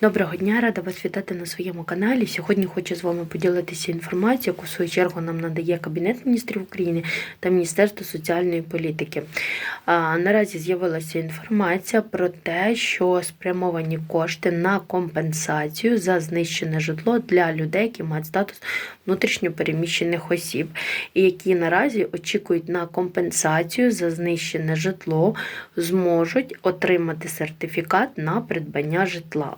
Доброго дня, рада вас вітати на своєму каналі. Сьогодні хочу з вами поділитися інформацією, яку в свою чергу нам надає Кабінет міністрів України та Міністерство соціальної політики. А, наразі з'явилася інформація про те, що спрямовані кошти на компенсацію за знищене житло для людей, які мають статус внутрішньопереміщених осіб, які наразі очікують на компенсацію за знищене житло, зможуть отримати сертифікат на придбання житла.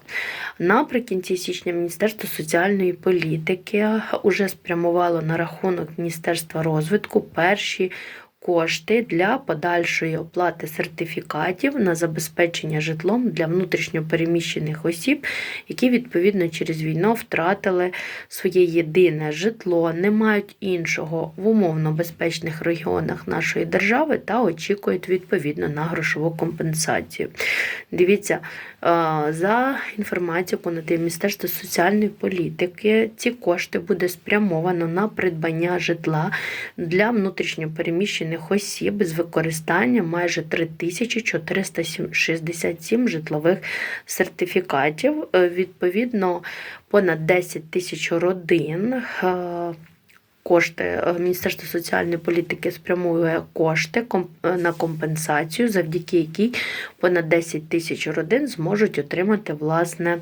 Наприкінці січня Міністерство соціальної політики уже спрямувало на рахунок Міністерства розвитку перші кошти для подальшої оплати сертифікатів на забезпечення житлом для внутрішньопереміщених осіб, які відповідно через війну втратили своє єдине житло, не мають іншого в умовно безпечних регіонах нашої держави та очікують відповідно на грошову компенсацію. Дивіться, е, за інформацією, яку надає Міністерство соціальної політики, ці кошти буде спрямовано на придбання житла для внутрішньопереміщених осіб з використанням майже 3467 житлових сертифікатів. Е, Відповідно, понад 10 тисяч родин. е, Кошти е, Міністерство соціальної політики спрямує кошти на компенсацію, завдяки якій понад 10 тисяч родин зможуть отримати власне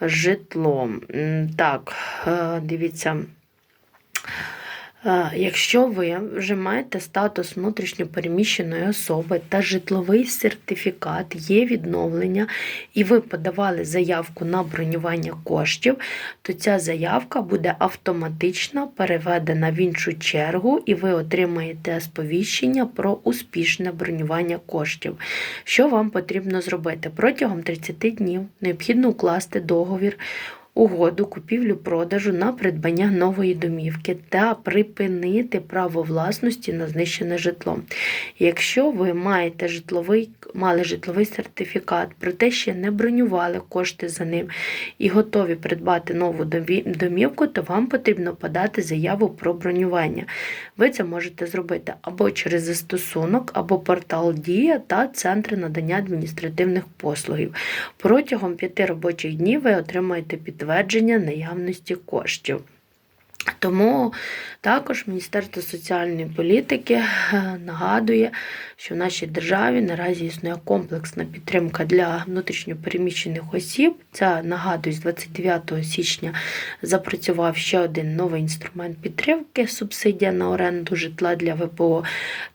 житло. Так, дивіться. Якщо ви вже маєте статус внутрішньопереміщеної особи та житловий сертифікат, є відновлення, і ви подавали заявку на бронювання коштів, то ця заявка буде автоматично переведена в іншу чергу, і ви отримаєте сповіщення про успішне бронювання коштів. Що вам потрібно зробити? Протягом 30 днів необхідно укласти договір угоду купівлю-продажу на придбання нової домівки та припинити право власності на знищене житло. Якщо ви маєте житловий, мали житловий сертифікат, проте ще не бронювали кошти за ним і готові придбати нову домівку, то вам потрібно подати заяву про бронювання. Ви це можете зробити або через застосунок, або портал Дія та центри надання адміністративних послугів. Протягом п'яти робочих днів ви отримаєте підтвердження наявності коштів. Тому також Міністерство соціальної політики е, нагадує, що в нашій державі наразі існує комплексна підтримка для внутрішньопереміщених осіб. Це нагадую, з 29 січня запрацював ще один новий інструмент підтримки субсидія на оренду житла для ВПО.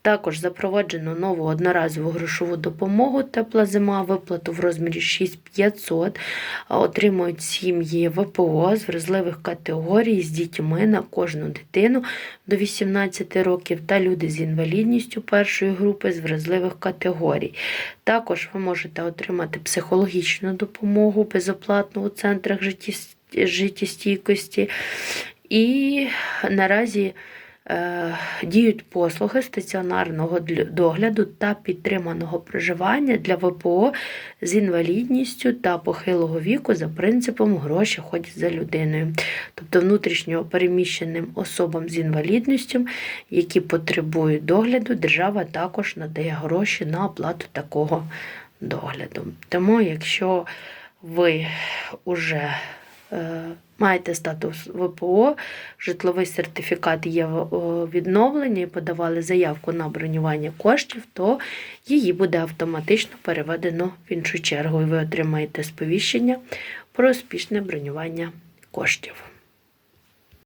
Також запроваджено нову одноразову грошову допомогу тепла зима, виплату в розмірі 6500 отримують сім'ї ВПО з вразливих категорій з дітьми на кожну дитину до 18 років та люди з інвалідністю першої групи з вразливих категорій. Також ви можете отримати психологічну допомогу безоплатно у центрах життєстійкості. І наразі діють послуги стаціонарного догляду та підтриманого проживання для ВПО з інвалідністю та похилого віку за принципом гроші ходять за людиною. Тобто внутрішньо переміщеним особам з інвалідністю, які потребують догляду, держава також надає гроші на оплату такого догляду. Тому, якщо ви вже е, маєте статус ВПО, житловий сертифікат є відновлення і подавали заявку на бронювання коштів, то її буде автоматично переведено в іншу чергу, і ви отримаєте сповіщення про успішне бронювання коштів.